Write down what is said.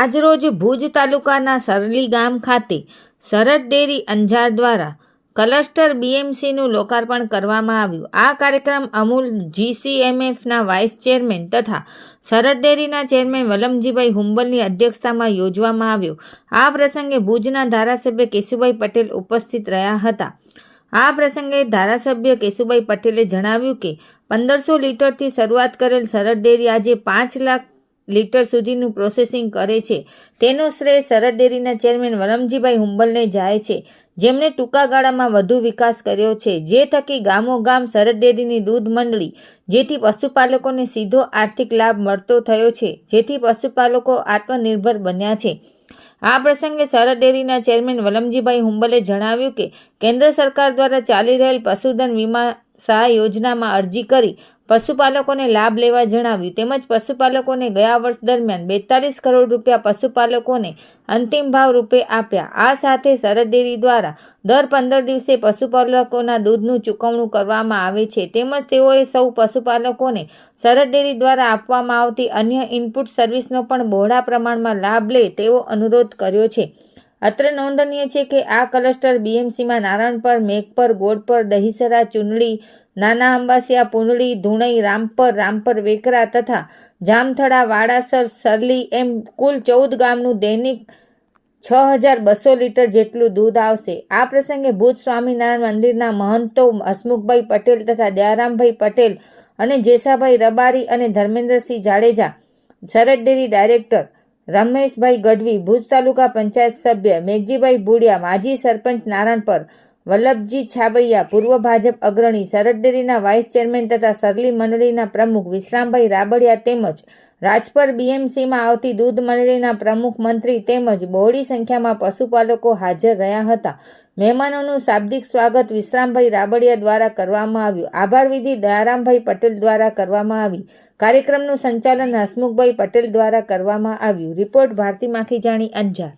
આજરોજ ભુજ તાલુકાના સરલી ગામ ખાતે સરહદ ડેરી અંજાર દ્વારા ક્લસ્ટર બીએમસીનું લોકાર્પણ કરવામાં આવ્યું. આ કાર્યક્રમ અમૂલ જીસીએમએફના વાઇસ ચેરમેન તથા સરહદ ડેરીના ચેરમેન વલમજીભાઈ હુંબલની અધ્યક્ષતામાં યોજવામાં આવ્યો. આ પ્રસંગે ભુજના ધારાસભ્ય કેશુભાઈ પટેલ ઉપસ્થિત રહ્યા હતા. આ પ્રસંગે ધારાસભ્ય કેશુભાઈ પટેલે જણાવ્યું કે, પંદરસો લીટરથી શરૂઆત કરેલ સરહદ ડેરી આજે પાંચ લાખ લીટર સુધીનું પ્રોસેસિંગ કરે છે. તેનો શ્રેય સરહદ ડેરીના ચેરમેન વલમજીભાઈ હુંબલને જાય છે. જેમણે ટૂંકા ગાળામાં વધુ વિકાસ કર્યો છે. જે થકી ગામોગામ સરહદ ડેરીની દૂધ મંડળી, જેથી પશુપાલકોને સીધો આર્થિક લાભ મળતો થયો છે, જેથી પશુપાલકો આત્મનિર્ભર બન્યા છે. આ પ્રસંગે સરહદ ડેરીના ચેરમેન વલમજીભાઈ હુંબલે જણાવ્યું કે, કેન્દ્ર સરકાર દ્વારા ચાલી રહેલ પશુધન વીમા સહાય યોજનામાં અરજી કરી પશુપાલકોને લાભ લેવા જણાવ્યું. તેમજ પશુપાલકોને ગયા વર્ષ દરમિયાન બેતાલીસ કરોડ રૂપિયા પશુપાલકોને અંતિમ ભાવ રૂપે આપ્યા. આ સાથે સરહદ ડેરી દ્વારા દર પંદર દિવસે પશુપાલકોના દૂધનું ચૂકવણું કરવામાં આવે છે. તેમજ તેઓએ સૌ પશુપાલકોને સરહદ ડેરી દ્વારા આપવામાં આવતી અન્ય ઇનપુટ સર્વિસનો પણ બહોળા પ્રમાણમાં લાભ લે તેવો અનુરોધ કર્યો છે. અત્રે નોંધનીય છે કે આ ક્લસ્ટર બીએમસીમાં નારાયણપર મેઘપર ગોડપર દહીસરા ચુંડળી નાના અંબાસિયા પુંડળી ધુણઈ રામપર રામપર વેકરા તથા જામથડા વાડાસર, સરલી એમ કુલ ચૌદ ગામનું દૈનિક છ હજાર બસો લીટર જેટલું દૂધ આવશે. આ પ્રસંગે ભૂત સ્વામિનારાયણ મંદિરના મહંતો હસમુખભાઈ પટેલ તથા દયારામભાઈ પટેલ અને જેસાભાઈ રબારી અને ધર્મેન્દ્રસિંહ જાડેજા, સરહદ ડેરી ડાયરેક્ટર રમેશભાઈ ગઢવી, ભુજ તાલુકા પંચાયત સભ્ય, મેઘજીભાઈ ભુડિયા, માજી સરપંચ નારાયણપર વલ્લભજી છાબૈયા, પૂર્વ ભાજપ અગ્રણી સરહદ વાઇસ ચેરમેન તથા સરલી મંડળીના પ્રમુખ વિશ્રામભાઈ રાબડિયા તેમજ રાજપર બીએમસીમાં આવતી દૂધ મંડળીના પ્રમુખ મંત્રી તેમજ બહોળી સંખ્યામાં પશુપાલકો હાજર રહ્યા હતા. મહેમાનોનું શાબ્દિક સ્વાગત વિશ્રામભાઈ રાબડિયા દ્વારા કરવામાં આવ્યું. આભાર વિધિ દયારામભાઈ પટેલ દ્વારા કરવામાં આવી. કાર્યક્રમનું સંચાલન હસમુખભાઈ પટેલ દ્વારા કરવામાં આવ્યું. રિપોર્ટ ભારતી માખીજાણી અંજાર.